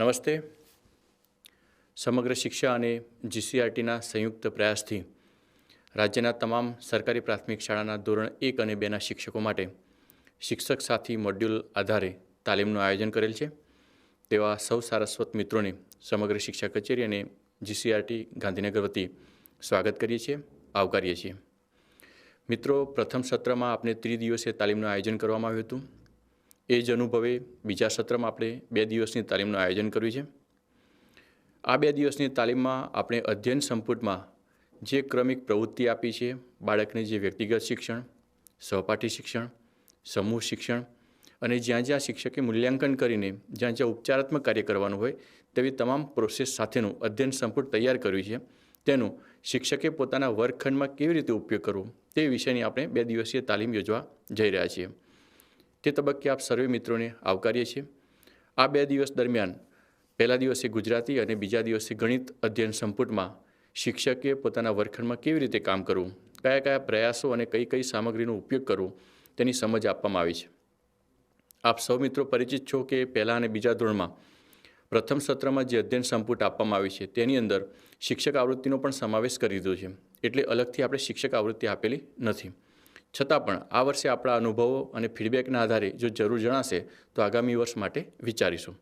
નમસ્તે. સમગ્ર શિક્ષા અને જીસીઆરટીના સંયુક્ત પ્રયાસથી રાજ્યના તમામ સરકારી પ્રાથમિક શાળાના ધોરણ એક અને બેના શિક્ષકો માટે શિક્ષક સાથી મોડ્યુલ આધારે તાલીમનું આયોજન કરેલ છે. તેવા સૌ સારસ્વત મિત્રોને સમગ્ર શિક્ષા કચેરી અને જીસીઆરટી ગાંધીનગર વતી સ્વાગત કરીએ છીએ, આવકારીએ છીએ. મિત્રો, પ્રથમ સત્રમાં આપણે ત્રિદિવસીય તાલીમનું આયોજન કરવામાં આવ્યું હતું. એ જ અનુભવે બીજા સત્રમાં આપણે બે દિવસની તાલીમનું આયોજન કર્યું છે. આ બે દિવસની તાલીમમાં આપણે અધ્યયન સંપુટમાં જે ક્રમિક પ્રવૃત્તિ આપી છે, બાળકને જે વ્યક્તિગત શિક્ષણ, સહપાઠી શિક્ષણ, સમૂહ શિક્ષણ અને જ્યાં જ્યાં શિક્ષકે મૂલ્યાંકન કરીને જ્યાં જ્યાં ઉપચારાત્મક કાર્ય કરવાનું હોય તેવી તમામ પ્રોસેસ સાથેનું અધ્યયન સંપુટ તૈયાર કર્યું છે. તેનું શિક્ષકે પોતાના વર્ગખંડમાં કેવી રીતે ઉપયોગ કરવો તે વિષયની આપણે બે દિવસીય તાલીમ યોજવા જઈ રહ્યા છીએ. તે તબક્કે આપ સર્વે મિત્રોને આવકારીએ છીએ. આ બે દિવસ દરમિયાન, પહેલા દિવસે ગુજરાતી અને બીજા દિવસે ગણિત અધ્યયન સંપુટમાં શિક્ષકે પોતાના વર્ગખંડમાં કેવી રીતે કામ કરવું, કયા કયા પ્રયાસો અને કઈ કઈ સામગ્રીનો ઉપયોગ કરવો, તેની સમજ આપવામાં આવી છે. આપ સૌ મિત્રો પરિચિત છો કે પહેલાં અને બીજા ધોરણમાં પ્રથમ સત્રમાં જે અધ્યયન સંપુટ આપવામાં આવી છે, તેની અંદર શિક્ષક આવૃત્તિનો પણ સમાવેશ કરી દીધો છે. એટલે અલગથી આપણે શિક્ષક આવૃત્તિ આપેલી નથી. છતાં પણ આ વર્ષે આપણા અનુભવો અને ફીડબેકના આધારે જો જરૂર જણાશે, તો આગામી વર્ષ માટે વિચારીશું.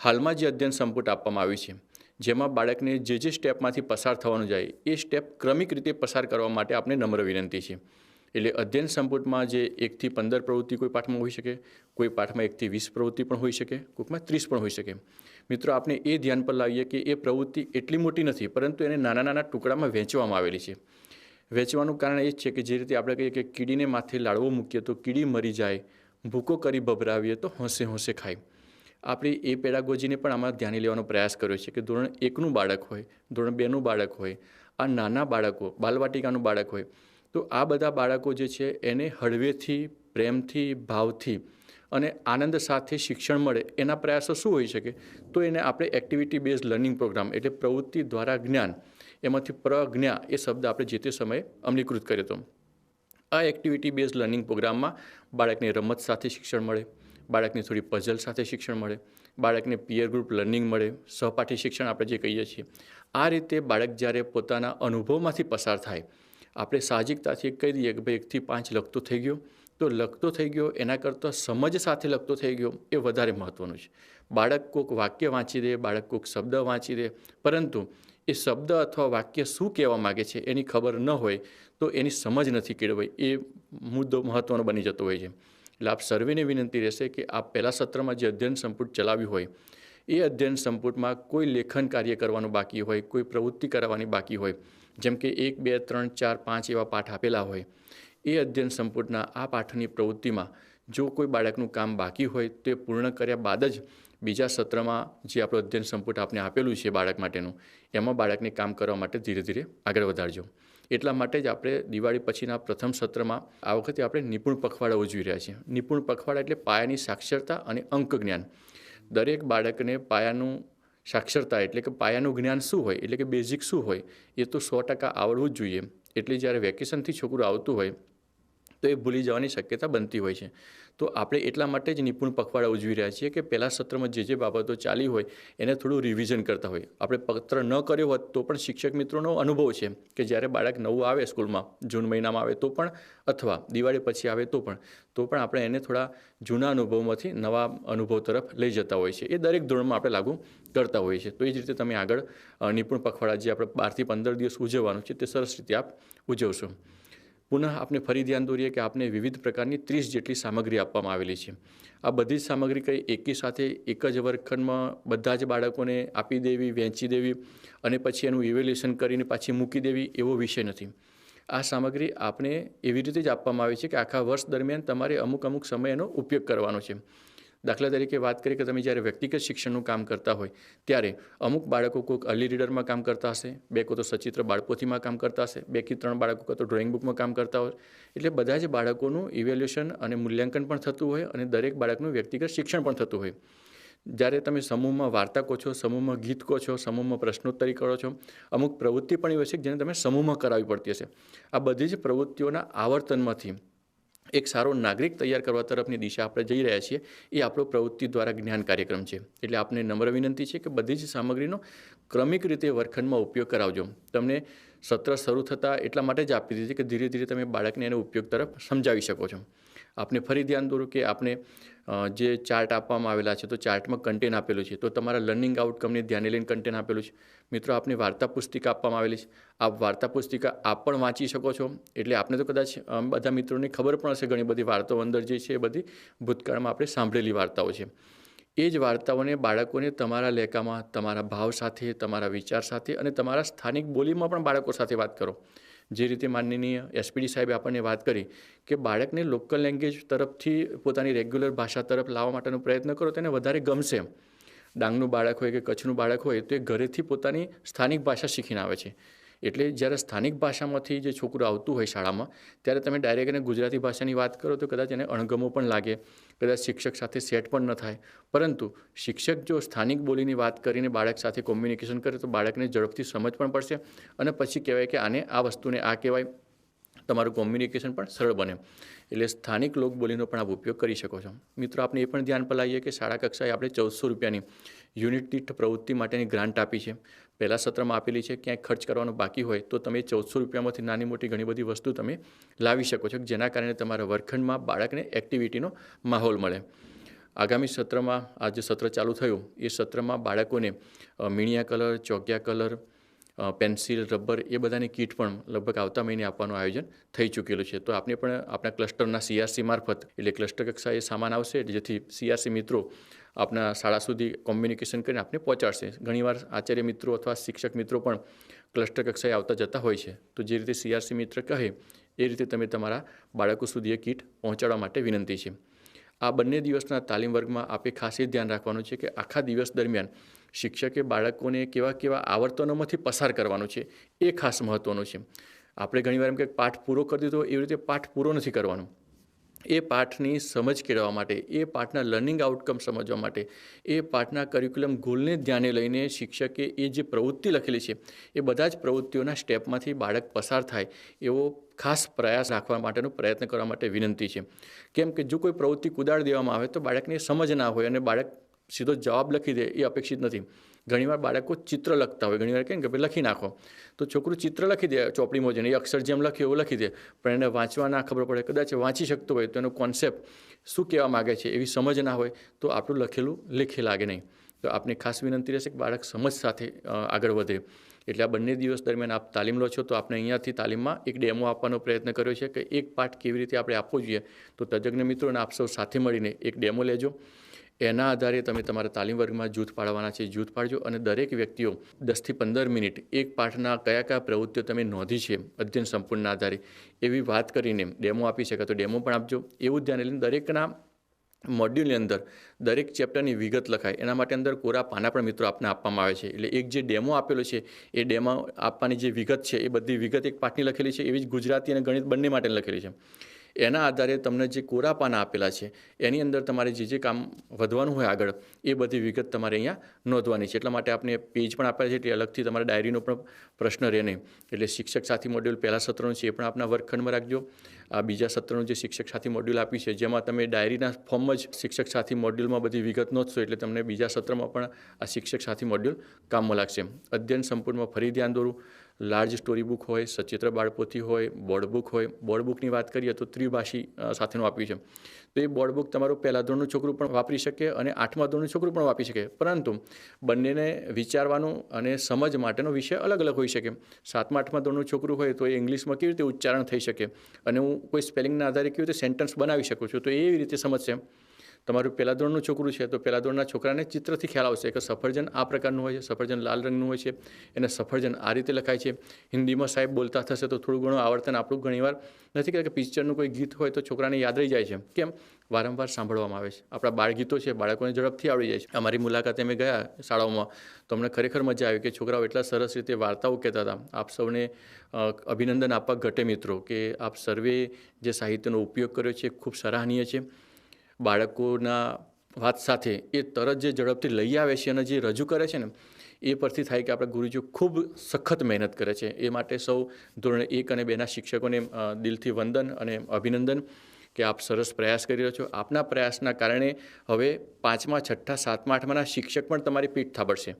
હાલમાં જે અધ્યયન સંપુટ આપવામાં આવ્યું છે, જેમાં બાળકને જે જે સ્ટેપમાંથી પસાર થવાનું જાય, એ સ્ટેપ ક્રમિક રીતે પસાર કરવા માટે આપણે નમ્ર વિનંતી છે. એટલે અધ્યયન સંપુટમાં જે એકથી પંદર પ્રવૃત્તિ કોઈ પાઠમાં હોઈ શકે, કોઈ પાઠમાં એકથી વીસ પ્રવૃત્તિ પણ હોઈ શકે, કોઈકમાં ત્રીસ પણ હોઈ શકે. મિત્રો, આપણે એ ધ્યાન પર લાવીએ કે એ પ્રવૃત્તિ એટલી મોટી નથી, પરંતુ એને નાના નાના ટુકડામાં વહેંચવામાં આવેલી છે. વેચવાનું કારણ એ છે કે જે રીતે આપણે કહીએ કે કીડીને માથે લાડવો મૂકીએ તો કીડી મરી જાય, ભૂકો કરી ભભરાવીએ તો હોંશે હોંશે ખાય. આપણે એ પેડાગોજીને પણ આમાં ધ્યાને લેવાનો પ્રયાસ કર્યો છે કે ધોરણ એકનું બાળક હોય, ધોરણ બેનું બાળક હોય, આ નાના બાળકો, બાલવાટિકાનું બાળક હોય, તો આ બધા બાળકો જે છે એને હળવેથી, પ્રેમથી, ભાવથી અને આનંદ સાથે શિક્ષણ મળે એના પ્રયાસો શું હોઈ શકે? તો એને આપણે એક્ટિવિટી બેઝ લર્નિંગ પ્રોગ્રામ એટલે પ્રવૃત્તિ દ્વારા જ્ઞાન એમાંથી પ્રજ્ઞા એ શબ્દ આપણે જે તે સમયે અમલીકૃત કર્યો હતો. આ એક્ટિવિટી બેઝ લર્નિંગ પ્રોગ્રામમાં બાળકને રમત સાથે શિક્ષણ મળે, બાળકને થોડી પઝલ સાથે શિક્ષણ મળે, બાળકને પિયર ગ્રુપ લર્નિંગ મળે, સહપાઠી શિક્ષણ આપણે જે કહીએ છીએ. આ રીતે બાળક જ્યારે પોતાના અનુભવમાંથી પસાર થાય, આપણે સાહજિકતાથી કહી દઈએ કે ભાઈ એકથી પાંચ લખતો થઈ ગયો, તો લખતો થઈ ગયો એના કરતાં સમજ સાથે લખતો થઈ ગયો એ વધારે મહત્ત્વનું છે. બાળક કોઈક વાક્ય વાંચી દે, બાળક કોઈક શબ્દ વાંચી દે, પરંતુ એ શબ્દ અથવા વાક્ય શું કહેવા માગે છે એની ખબર ન હોય તો એની સમજ નથી કેળવાય એ મુદ્દો મહત્ત્વનો બની જતો હોય છે. એટલે આપ સર્વેને વિનંતી રહેશે કે આપ પહેલાં સત્રમાં જે અધ્યયન સંપુટ ચલાવ્યું હોય, એ અધ્યયન સંપુટમાં કોઈ લેખન કાર્ય કરવાનું બાકી હોય, કોઈ પ્રવૃત્તિ કરવાની બાકી હોય, જેમ કે એક, બે, ત્રણ, ચાર, પાંચ એવા પાઠ આપેલા હોય, એ અધ્યયન સંપુટના આ પાઠની પ્રવૃત્તિમાં જો કોઈ બાળકનું કામ બાકી હોય, તે પૂર્ણ કર્યા બાદ જ બીજા સત્રમાં જે આપણું અધ્યયન સંપુટ આપને આપેલું છે બાળક માટેનું, એમાં બાળકને કામ કરવા માટે ધીરે ધીરે આગળ વધારજો. એટલા માટે જ આપણે દિવાળી પછીના પ્રથમ સત્રમાં આ વખતે આપણે નિપુણ પખવાડા ઉજવી રહ્યા છીએ. નિપુણ પખવાડા એટલે પાયાની સાક્ષરતા અને અંક જ્ઞાન. દરેક બાળકને પાયાનું સાક્ષરતા એટલે કે પાયાનું જ્ઞાન શું હોય, એટલે કે બેઝિક શું હોય, એ તો સો ટકા આવડવું જ જોઈએ. એટલે જ્યારે વેકેશનથી છોકરું આવતું હોય, તો એ ભૂલી જવાની શક્યતા બનતી હોય છે. તો આપણે એટલા માટે જ નિપુણ પખવાડા ઉજવી રહ્યા છીએ કે પહેલાં સત્રમાં જે જે બાબતો ચાલી હોય એને થોડું રિવિઝન કરતા હોય. આપણે પત્ર ન કર્યો હોત તો પણ શિક્ષક મિત્રોનો અનુભવ છે કે જ્યારે બાળક નવું આવે સ્કૂલમાં, જૂન મહિનામાં આવે તો પણ અથવા દિવાળી પછી આવે તો પણ તો પણ આપણે એને થોડા જૂના અનુભવમાંથી નવા અનુભવ તરફ લઈ જતા હોય છે. એ દરેક ધોરણમાં આપણે લાગુ કરતા હોઈએ છીએ. તો એ જ રીતે તમે આગળ નિપુણ પખવાડા જે આપણે બારથી પંદર દિવસ ઉજવવાનું છે તે સરસ રીતે આપ ઉજવશો. પુનઃ આપણે ફરી ધ્યાન દોરીએ કે આપને વિવિધ પ્રકારની ત્રીસ જેટલી સામગ્રી આપવામાં આવેલી છે. આ બધી જ સામગ્રી કંઈ એકી સાથે એક જ વર્ગખંડમાં બધા જ બાળકોને આપી દેવી, વહેંચી દેવી અને પછી એનું ઇવેલ્યુએશન કરીને પાછી મૂકી દેવી એવો વિષય નથી. આ સામગ્રી આપને એવી રીતે જ આપવામાં આવી છે કે આખા વર્ષ દરમિયાન તમારે અમુક અમુક સમય એનો ઉપયોગ કરવાનો છે. દાખલા તરીકે વાત કરીએ કે તમે જ્યારે વ્યક્તિગત શિક્ષણનું કામ કરતા હોય, ત્યારે અમુક બાળકો કોઈક અર્લી રીડરમાં કામ કરતા હશે, બે કો તો સચિત્ર બાળપોથીમાં કામ કરતા હશે, બે કે ત્રણ બાળકો તો ડ્રોઈંગ બુકમાં કામ કરતા હોય. એટલે બધા જ બાળકોનું ઇવેલ્યુએશન અને મૂલ્યાંકન પણ થતું હોય અને દરેક બાળકનું વ્યક્તિગત શિક્ષણ પણ થતું હોય. જ્યારે તમે સમૂહમાં વાર્તા કહો છો, સમૂહમાં ગીત કહો છો, સમૂહમાં પ્રશ્નોત્તરી કરો છો, અમુક પ્રવૃત્તિ પણ એવી હશે જેને તમે સમૂહમાં કરાવવી પડતી હશે. આ બધી જ પ્રવૃત્તિઓના આવર્તનમાંથી એક સારો નાગરિક તૈયાર કરવા તરફની દિશા આપણે જઈ રહ્યા છીએ, એ આપણો પ્રવૃત્તિ દ્વારા જ્ઞાન કાર્યક્રમ છે. એટલે આપને નમ્ર વિનંતી છે કે બધી જ સામગ્રીનો ક્રમિક રીતે વર્ગખંડમાં ઉપયોગ કરાવજો. તમને સત્ર શરૂ થતાં એટલા માટે જ આપી દીધી કે ધીરે ધીરે તમે બાળકને એનો ઉપયોગ તરફ સમજાવી શકો છો. આપને ફરી ધ્યાન દોરું કે આપણે જે ચાર્ટ આપવામાં આવેલા છે, તો ચાર્ટમાં કન્ટેન આપેલું છે. તો તમારા લર્નિંગ આઉટકમને ધ્યાને લઈને કન્ટેન આપેલું છે. મિત્રો, આપને વાર્તા પુસ્તિકા આપવામાં આવેલી છે. આ વાર્તા પુસ્તિકા આપ પણ વાંચી શકો છો. એટલે આપને તો કદાચ બધા મિત્રોને ખબર પણ હશે ઘણી બધી વાર્તાઓ અંદર જે છે એ બધી. ભૂતકાળમાં આપણે સાંભળેલી વાર્તાઓ છે. એ જ વાર્તાઓને બાળકોને તમારા લેખામાં, તમારા ભાવ સાથે, તમારા વિચાર સાથે અને તમારા સ્થાનિક બોલીમાં પણ બાળકો સાથે વાત કરો. જે રીતે માનનીય એસપીડી સાહેબે આપણને વાત કરી કે બાળકને લોકલ લેંગ્વેજ તરફથી પોતાની રેગ્યુલર ભાષા તરફ લાવવા માટેનો પ્રયત્ન કરો તેને વધારે ગમશે. ડાંગનું બાળક હોય કે કચ્છનું બાળક હોય તો એ ઘરેથી પોતાની સ્થાનિક ભાષા શીખીને આવે છે. એટલે જ્યારે સ્થાનિક ભાષામાંથી જે છોકરું આવતું હોય શાળામાં, ત્યારે તમે ડાયરેક્ટ એને ગુજરાતી ભાષાની વાત કરો તો કદાચ એને અણગમો પણ લાગે, કદાચ શિક્ષક સાથે સેટ પણ ન થાય. પરંતુ શિક્ષક જો સ્થાનિક બોલીની વાત કરીને બાળક સાથે કોમ્યુનિકેશન કરે તો બાળકને ઝડપથી સમજ પણ પડશે અને પછી કહેવાય કે આને આ વસ્તુને આ કહેવાય. તમારું કોમ્યુનિકેશન પણ સરળ બને. એટલે સ્થાનિક લોકબોલીનો પણ આપ ઉપયોગ કરી શકો છો. મિત્રો આપણે એ પણ ધ્યાન પર લાવીએ કે શાળા કક્ષાએ આપણે ચૌદસો રૂપિયાની યુનિટ દીઠ પ્રવૃત્તિ માટેની ગ્રાન્ટ આપી છે. પહેલાં સત્રમાં આપેલી છે, ક્યાંય ખર્ચ કરવાનો બાકી હોય તો તમે ચૌદસો રૂપિયામાંથી નાની મોટી ઘણી બધી વસ્તુ તમે લાવી શકો છો, જેના કારણે તમારા વર્ગખંડમાં બાળકને એક્ટિવિટીનો માહોલ મળે. આગામી સત્રમાં, આ જે સત્ર ચાલુ થયું, એ સત્રમાં બાળકોને મીણિયા કલર, ચોકિયા કલર પેન્સિલ, રબર એ બધાની કીટ પણ લગભગ આવતા મહિને આપવાનું આયોજન થઈ ચૂકેલું છે. તો આપણે પણ આપણા ક્લસ્ટરના સીઆરસી મારફત, એટલે ક્લસ્ટર કક્ષાએ સામાન આવશે જેથી સીઆરસી મિત્રો આપણા શાળા સુધી કોમ્યુનિકેશન કરીને આપને પહોંચાડશે. ઘણીવાર આચાર્ય મિત્રો અથવા શિક્ષક મિત્રો પણ ક્લસ્ટર કક્ષાએ આવતા જતા હોય છે. તો જે રીતે સીઆરસી મિત્ર કહે, એ રીતે તમે તમારા બાળકો સુધી એ કીટ પહોંચાડવા માટે વિનંતી છે. આ બંને દિવસના તાલીમ વર્ગમાં આપે ખાસ ધ્યાન રાખવાનું છે કે આખા દિવસ દરમિયાન શિક્ષકે બાળકોને કેવા કેવા આવર્તનોમાંથી પસાર કરવાનું છે એ ખાસ મહત્ત્વનું છે. આપણે ઘણીવાર એમ કે પાઠ પૂરો કરી દીધો, એવી રીતે પાઠ પૂરો નથી કરવાનો. એ પાઠની સમજ કેળવવા માટે, એ પાઠના લર્નિંગ આઉટકમ સમજવા માટે, એ પાઠના કરિક્યુલમ ગોલને ધ્યાને લઈને શિક્ષકે એ જે પ્રવૃત્તિ લખેલી છે, એ બધા જ પ્રવૃત્તિઓના સ્ટેપમાંથી બાળક પસાર થાય એવો ખાસ પ્રયાસ રાખવા માટેનો પ્રયત્ન કરવા માટે વિનંતી છે. કેમ કે જો કોઈ પ્રવૃત્તિ કુદાડી દેવામાં આવે તો બાળકને સમજ ના હોય અને બાળક સીધો જવાબ લખી દે એ અપેક્ષિત નથી. ઘણીવાર બાળકો ચિત્ર લખતા હોય. ઘણીવાર કહે કે ભાઈ લખી નાખો. તો છોકરું ચિત્ર લખી દે ચોપડીમાં જઈને એ અક્ષર જેમ લખ્યું એવું લખી દે. પણ એને વાંચવા ના ખબર પડે, કદાચ વાંચી શકતો હોય તો એનો કોન્સેપ્ટ શું કહેવા માગે છે એવી સમજ ના હોય તો આપણું લખેલું લેખે લાગે નહીં. તો આપને ખાસ વિનંતી રહેશે કે બાળક સમજ સાથે આગળ વધે. એટલે આ બંને દિવસ દરમિયાન આપ તાલીમ લો છો તો આપણે અહીંયાથી તાલીમમાં એક ડેમો આપવાનો પ્રયત્ન કર્યો છે કે એક પાઠ કેવી રીતે આપણે આપવો જોઈએ. તો તજજ્ઞ મિત્રોને આપ સૌ સાથે મળીને એક ડેમો લેજો. એના આધારે તમે તમારા તાલીમ વર્ગમાં જૂથ પાડવાના છે જૂથ પાડજો અને દરેક વ્યક્તિઓ દસથી પંદર મિનિટ એક પાઠના કયા કયા પ્રવૃત્તિઓ તમે નોંધી છે અધ્યયન સંપૂર્ણ આધારે. એવી વાત કરીને ડેમો આપી શકે તો ડેમો પણ આપજો. એવું ધ્યાન લઈને દરેકના મોડ્યુલની અંદર દરેક ચેપ્ટરની વિગત લખાય. એના માટે અંદર કોરા પાના પણ મિત્રો આપને આપવામાં આવે છે. એટલે એક જે ડેમો આપેલો છે એ ડેમો આપવાની જે વિગત છે એ બધી વિગત એક પાઠની લખેલી છે. એવી જ ગુજરાતી અને ગણિત બંને માટે લખેલી છે. એના આધારે તમને જે કોરા પાના આપેલા છે, એની અંદર તમારે જે જે કામ વધવાનું હોય આગળ, એ બધી વિગત તમારે અહીંયા નોંધવાની છે. એટલા માટે આપણે પેજ પણ આપેલા છે, એટલે અલગથી તમારે ડાયરીનો પણ પ્રશ્ન રહે નહીં. એટલે શિક્ષક સાથી મોડ્યુલ પહેલાં સત્રનું છે, એ પણ આપના વર્ગખંડમાં રાખજો. આ બીજા સત્રનું જે શિક્ષક સાથી મોડ્યુલ આપ્યું છે, જેમાં તમે ડાયરીના ફોર્મ જ શિક્ષક સાથી મોડ્યુલમાં બધી વિગત નોંધશો, એટલે તમને બીજા સત્રમાં પણ આ શિક્ષક સાથી મોડ્યુલ કામમાં લાગશે. અધ્યયન સંપૂર્ણમાં ફરી ધ્યાન દોરું લાર્જ સ્ટોરી બુક હોય, સચિત્ર બાળપોથી હોય બોર્ડ બુક હોય. બોર્ડ બુકની વાત કરીએ તો ત્રિભાષી સાથેનું આપ્યું છે. તો એ બોર્ડ બુક તમારું પહેલા ધોરણનું છોકરું પણ વાપરી શકે અને આઠમા ધોરણનું છોકરું પણ વાપરી શકે. પરંતુ બંનેને વિચારવાનું અને સમજ માટેનો વિષય અલગ અલગ હોઈ શકે. સાતમા, આઠમા ધોરણનું છોકરું હોય તો એ ઇંગ્લિશમાં કેવી રીતે ઉચ્ચારણ થઈ શકે? અને હું કોઈ સ્પેલિંગના આધારે કેવી રીતે સેન્ટન્સ બનાવી શકું છું? તો એવી રીતે સમજશે. તમારું પહેલા ધોરણનું છોકરું છે, તો પહેલા ધોરણના છોકરાને ચિત્રથી ખ્યાલ આવશે કે સફરજન આ પ્રકારનું હોય છે, સફરજન લાલ રંગનું હોય છે, એને સફરજન આ રીતે લખાય છે. હિન્દીમાં સાહેબ બોલતા થશે તો થોડું ઘણું આવર્તન આપણું ઘણીવાર નથી કહેતા કે પિક્ચરનું કોઈ ગીત હોય તો છોકરાને યાદ રહી જાય છે. કેમ? વારંવાર સાંભળવામાં આવે છે. આપણા બાળગીતો છે, બાળકોને ઝડપથી આવડી જાય છે. અમારી મુલાકાતે અમે ગયા શાળાઓમાં, તો અમને ખરેખર મજા આવી કે છોકરાઓ એટલા સરસ રીતે વાર્તાઓ કહેતા હતા. આપ સૌને અભિનંદન આપવા ઘટે મિત્રો કે આપ સર્વે જે સાહિત્યનો ઉપયોગ કર્યો છે ખૂબ સરાહનીય છે. બાળકોના વાત સાથે એ તરત જે ઝડપથી લઈ આવે છે અને જે રજૂ કરે છે ને, એ પરથી થાય કે આપણા ગુરુજીઓ ખૂબ સખત મહેનત કરે છે. એ માટે સૌ ધોરણ એક અને બેના શિક્ષકોને દિલથી વંદન અને અભિનંદન કે આપ સરસ પ્રયાસ કરી રહ્યો છો. આપના પ્રયાસના કારણે હવે પાંચમા, છઠ્ઠા, સાતમા, આઠમાના શિક્ષક પણ તમારી પીઠ થાબડશે.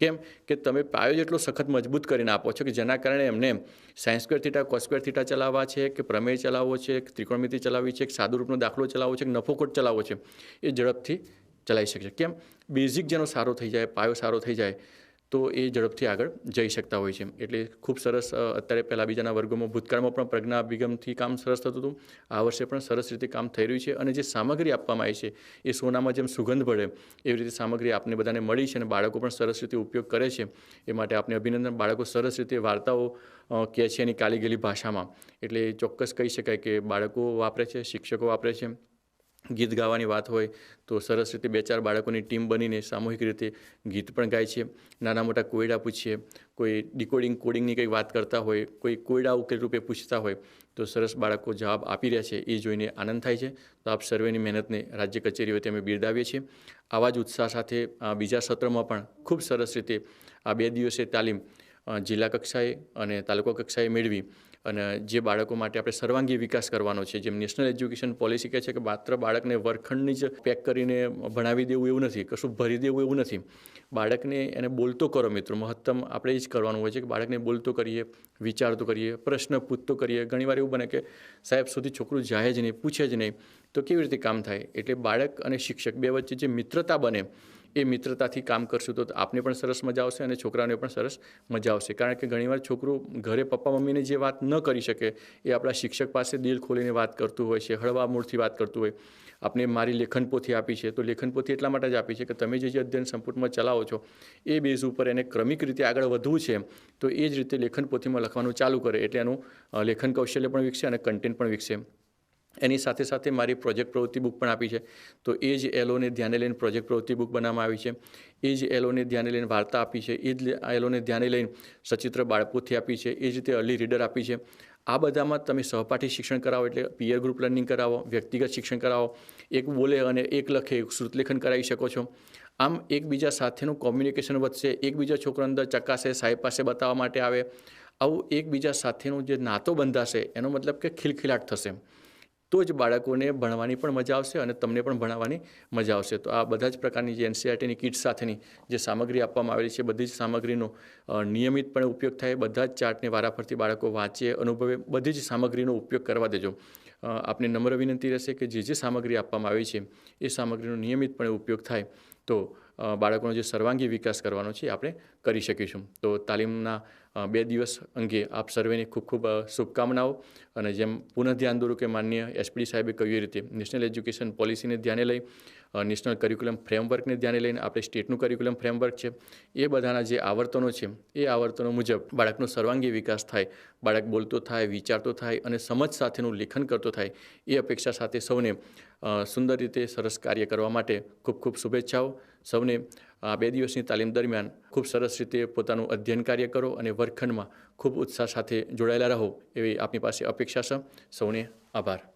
કેમ કે તમે પાયો જેટલો સખત મજબૂત કરીને આપો છો કે જેના કારણે એમને sine square theta cos theta ચલાવવા છે, કે પ્રમેય ચલાવવો છે, કે ત્રિકોણમિતિ ચલાવવી છે, કે સાદુરૂપનો દાખલો ચલાવવો છે, કે નફોકોટ ચલાવવો છે, એ ઝડપથી ચલાવી શકશે કેમ? બેઝિક જેનો સારો થઈ જાય, પાયો સારો થઈ જાય તો એ ઝડપથી આગળ જઈ શકતા હોય છે. એટલે ખૂબ સરસ અત્યારે પહેલાં બીજાના વર્ગોમાં ભૂતકાળમાં પણ પ્રજ્ઞા અભિગમથી કામ સરસ થતું હતું. આ વર્ષે પણ સરસ રીતે કામ થઈ રહ્યું છે અને જે સામગ્રી આપવામાં આવી છે, એ સોનામાં જેમ સુગંધ ભળે એવી રીતે સામગ્રી આપને બધાને મળી છે અને બાળકો પણ સરસ રીતે ઉપયોગ કરે છે. એ માટે આપને અભિનંદન. બાળકો સરસ રીતે વાર્તાઓ કહે છે એની કાલી ગયેલી ભાષામાં. એટલે ચોક્કસ કહી શકાય કે બાળકો વાપરે છે, શિક્ષકો વાપરે છે. ગીત ગાવાની વાત હોય તો સરસ રીતે બે ચાર બાળકોની ટીમ બનીને સામૂહિક રીતે ગીત પણ ગાય છે. નાના મોટા કોયડા પૂછીએ, કોઈ ડિકોડિંગ કોડિંગની કંઈ વાત કરતા હોય, કોઈ કોયડા ઉકેલ રૂપે પૂછતા હોય, તો સરસ બાળકો જવાબ આપી રહ્યા છે. એ જોઈને આનંદ થાય છે. તો આપ સર્વેની મહેનતને રાજ્ય કચેરી વતી અમે બિરદાવીએ છીએ. આવા જ ઉત્સાહ સાથે બીજા સત્રમાં પણ ખૂબ સરસ રીતે આ બે દિવસે તાલીમ જિલ્લા કક્ષાએ અને તાલુકા કક્ષાએ મેળવી. અને જે બાળકો માટે આપણે સર્વાંગી વિકાસ કરવાનો છે, જેમ નેશનલ એજ્યુકેશન પોલિસી કહે છે કે માત્ર બાળકને વર્ગખંડની જ પેક કરીને ભણાવી દેવું એવું નથી, કશું ભરી દેવું એવું નથી. બાળકને એને બોલતો કરો મિત્રો, મહત્તમ આપણે એ જ કરવાનું હોય છે કે બાળકને બોલતો કરીએ, વિચારતો કરીએ, પ્રશ્ન પૂછતો કરીએ. ઘણીવાર એવું બને કે સાહેબ સુધી છોકરું જાય જ નહીં, પૂછે જ નહીં. તો કેવી રીતે કામ થાય? એટલે બાળક અને શિક્ષક બે વચ્ચે જે મિત્રતા બને એ મિત્રતાથી કામ કરશું તો આપને પણ સરસ મજા આવશે અને છોકરાઓને પણ સરસ મજા આવશે. કારણ કે ઘણીવાર છોકરું ઘરે પપ્પા મમ્મીને જે વાત ન કરી શકે એ આપણા શિક્ષક પાસે દિલ ખોલીને વાત કરતું હોય છે, હળવા મૂળથી વાત કરતું હોય. આપને મારી લેખન પોથી આપી છે તો લેખન પોથી એટલા માટે જ આપી છે કે તમે જે જે અધ્યયન સંપુટમાં ચલાવો છો એ બેઝ ઉપર એને ક્રમિક રીતે આગળ વધવું છે તો એ જ રીતે લેખન પોથીમાં લખવાનું ચાલુ કરે એટલે એનું લેખન કૌશલ્ય પણ વિકસે અને કન્ટેન્ટ પણ વિકસે એની સાથે સાથે મારી પ્રોજેક્ટ પ્રવૃત્તિ બુક પણ આપી છે. તો એ જ એલોને ધ્યાને લઈને પ્રોજેક્ટ પ્રવૃત્તિ બુક બનાવવામાં આવી છે. એ જ એલોને ધ્યાને લઈને વાર્તા આપી છે. એ જ એલોને ધ્યાને લઈને સચિત્ર બાળપોથી આપી છે. એ જ રીતે અર્લી રીડર આપી છે. આ બધામાં તમે સહપાઠી શિક્ષણ કરાવો એટલે પિયર ગ્રુપ લર્નિંગ કરાવો, વ્યક્તિગત શિક્ષણ કરાવો, એક બોલે અને એક લખે શ્રુતલેખન કરાવી શકો છો. આમ એકબીજા સાથેનું કોમ્યુનિકેશન વધશે, એકબીજા છોકરા અંદર ચકાશે સાહેબ પાસે બતાવવા માટે આવે. આવું એકબીજા સાથેનું જે નાતો બંધાશે, એનો મતલબ કે ખિલખિલાટ થશે. તો જ બાળકોને ભણવાની પણ મજા આવશે અને તમને પણ ભણાવવાની મજા આવશે. તો આ બધા જ પ્રકારની જે એનસીઆરટીની કીટ સાથેની જે સામગ્રી આપવામાં આવેલી છે, બધી જ સામગ્રીનો નિયમિતપણે ઉપયોગ થાય બધા જ ચાર્ટને વારાફરતી બાળકો વાંચે, અનુભવે, બધી જ સામગ્રીનો ઉપયોગ કરવા દેજો. આપને નમ્ર વિનંતી રહેશે કે જે જે સામગ્રી આપવામાં આવી છે, એ સામગ્રીનો નિયમિતપણે ઉપયોગ થાય. તો બાળકોનો જે સર્વાંગી વિકાસ કરવાનો છે આપણે કરી શકીશું. તો તાલીમના બે દિવસ અંગે આપ સર્વેની ખૂબ ખૂબ શુભકામનાઓ અને જેમ પુનઃ ધ્યાન દોરું કે માન્ય એસપીડી સાહેબે કહ્યું રીતે, નેશનલ એજ્યુકેશન પોલિસીને ધ્યાને લઈ નેશનલ કરિક્યુલમ ફ્રેમવર્કને ધ્યાને લઈને આપણે સ્ટેટનું કરિક્યુલમ ફ્રેમવર્ક છે. એ બધાના જે આવર્તનો છે, એ આવર્તનો મુજબ બાળકનો સર્વાંગી વિકાસ થાય, બાળક બોલતો થાય, વિચારતો થાય અને સમજ સાથેનું લેખન કરતો થાય, એ અપેક્ષા સાથે સૌને સુંદર રીતે સરસ કાર્ય કરવા માટે ખૂબ ખૂબ શુભેચ્છાઓ. સૌને આ બે દિવસની તાલીમ દરમિયાન ખૂબ સરસ રીતે પોતાનું અધ્યયન કાર્ય કરો અને વર્ગખંડમાં ખૂબ ઉત્સાહ સાથે જોડાયેલા રહો એવી આપની પાસે અપેક્ષા છે. સૌને આભાર.